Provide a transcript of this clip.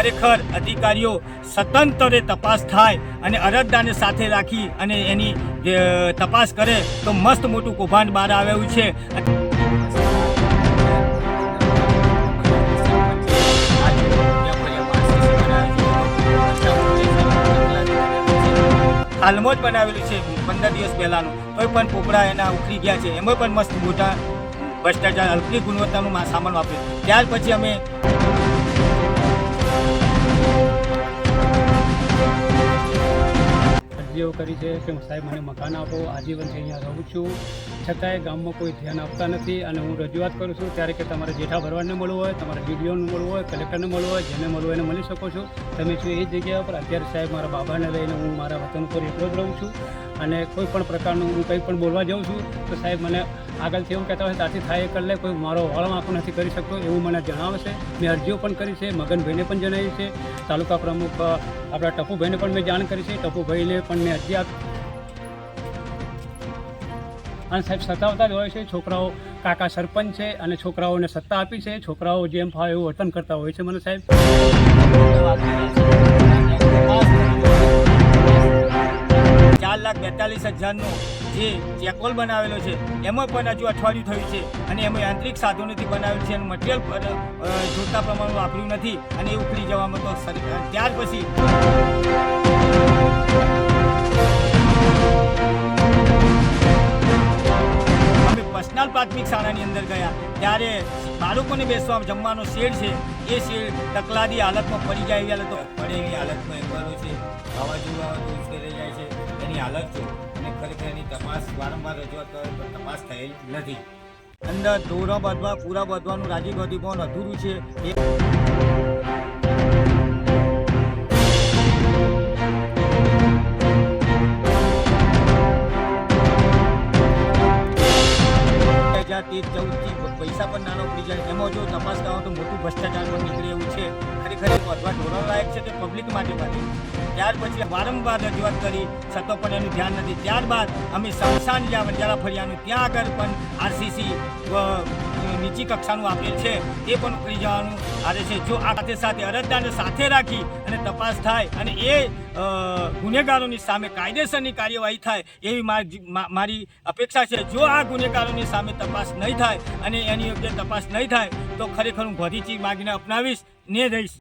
ખરેખર અધિકારીઓ સ્વતંત્રે તપાસ થાય અને અરજદારને સાથે રાખી અને એની તપાસ કરે તો મસ્ત મોટું કૌભાંડ બહાર આવેલું છે. હાલમાં જ બનાવેલું છે પંદર દિવસ પહેલાનું. તોય પણ પોપડા એના ઉખડી ગયા છે. એમાં પણ મસ્ત મોટા ભ્રષ્ટાચાર હલકી ગુણવત્તાનું સામાન વાપર્યું. ત્યાર પછી અમે અરજીઓ કરી છે કે સાહેબ, મને મકાન આપો આજીવનથી અહીંયા રહું છું. છતાંય ગામમાં કોઈ ધ્યાન આપતા નથી અને હું રજૂઆત કરું છું ત્યારે કે તમારે જેઠા ભરવાડને મળવું હોય, તમારે ડીડીઓને મળવું હોય, કલેક્ટરને મળવું હોય, જેને મળવું એને મળી શકો છો. તમે છો એ જગ્યા પર અત્યારે સાહેબ મારા બાબાને લઈને હું મારા વતન પર એકલો જ રહું છું. અને કોઈ પણ પ્રકારનું હું કંઈ પણ બોલવા જાઉં છું, તો સાહેબ મને આગળથી એવું કહેતા હોય ત્યાંથી થાય એ કરી કોઈ મારો વાળો આંખો નથી કરી શકતો, એવું મને જણાવે છે મેં અરજીઓ પણ કરી છે, મગનભાઈને પણ જણાવી છે, તાલુકા પ્રમુખ આપણા ટપુભાઈને પણ મેં જાણ કરી છે. ટપુભાઈને પણ મેં અરજી આપી. અને સાહેબ, સતાવતા જ હોય છે, છોકરાઓ કાકા સરપંચ છે અને છોકરાઓને સત્તા આપી છે. છોકરાઓ જેમ ફાવે એવું વર્તન કરતા હોય છે મને સાહેબ. ચાર હજારનું જે ચેકોલ બનાવેલો છે, એમાં પણ હજુ અઠવાડિયું થયું છે અને એમાં યાંત્રિક સાધનોથી બનાવેલું છે અને મટીરિયલ જોતા પ્રમાણમાં વાપર્યું નથી અને એ ઉકળી જવામાં તો ત્યાર પછી પર્સનલ પ્રાથમિક શાળાની અંદર ગયા. ત્યારે બાળકોને બેસવા જમવાનો શેડ છે, એ શેડ તકલાદી હાલતમાં પડી જાય એવી હાલત પડે એવી હાલતમાં એકવારો છે. વાવાઝોડું તો ઉશ્કેરાઈ જાય છે. એની હાલત છે અને ખરેખર એની તપાસ વારંવાર રજૂઆત કરે પણ તપાસ થયેલ નથી. અંદર ધોરણ બાંધવા પૂરા બાંધવાનું રાજીવ ગાંધી ભવન અધૂરું છે. એ તેર, ચૌદથી પૈસા પણ નાનો પડી જાય એમાં જો તપાસ કરો તો મોટું ભ્રષ્ટાચાર પણ નીકળે એવું છે. ખરેખર વધવા ધોરણ તે પબ્લિક માટે માટે ત્યાર પછી વારંવાર રજૂઆત કરી, છતાં પણ એનું ધ્યાન નથી. ત્યારબાદ અમે સમસાન જ્યાં વંજારા ફળિયાનું ત્યાં આગળ પણ આરસીસી નીચી કક્ષાનું આપેલ છે તે પણ ઉકળી જવાનું. આવે છે, જો આ સાથે સાથે અરજદારને સાથે રાખી અને તપાસ થાય અને એ ગુનેગારોની સામે કાયદેસરની કાર્યવાહી થાય, એવી મારી મારી અપેક્ષા છે. જો આ ગુનેગારોની સામે તપાસ નહીં થાય અને એની યોગ્ય તપાસ નહીં થાય, તો ખરેખર હું ભરીચી માગીને અપનાવીશ ને રહીશ.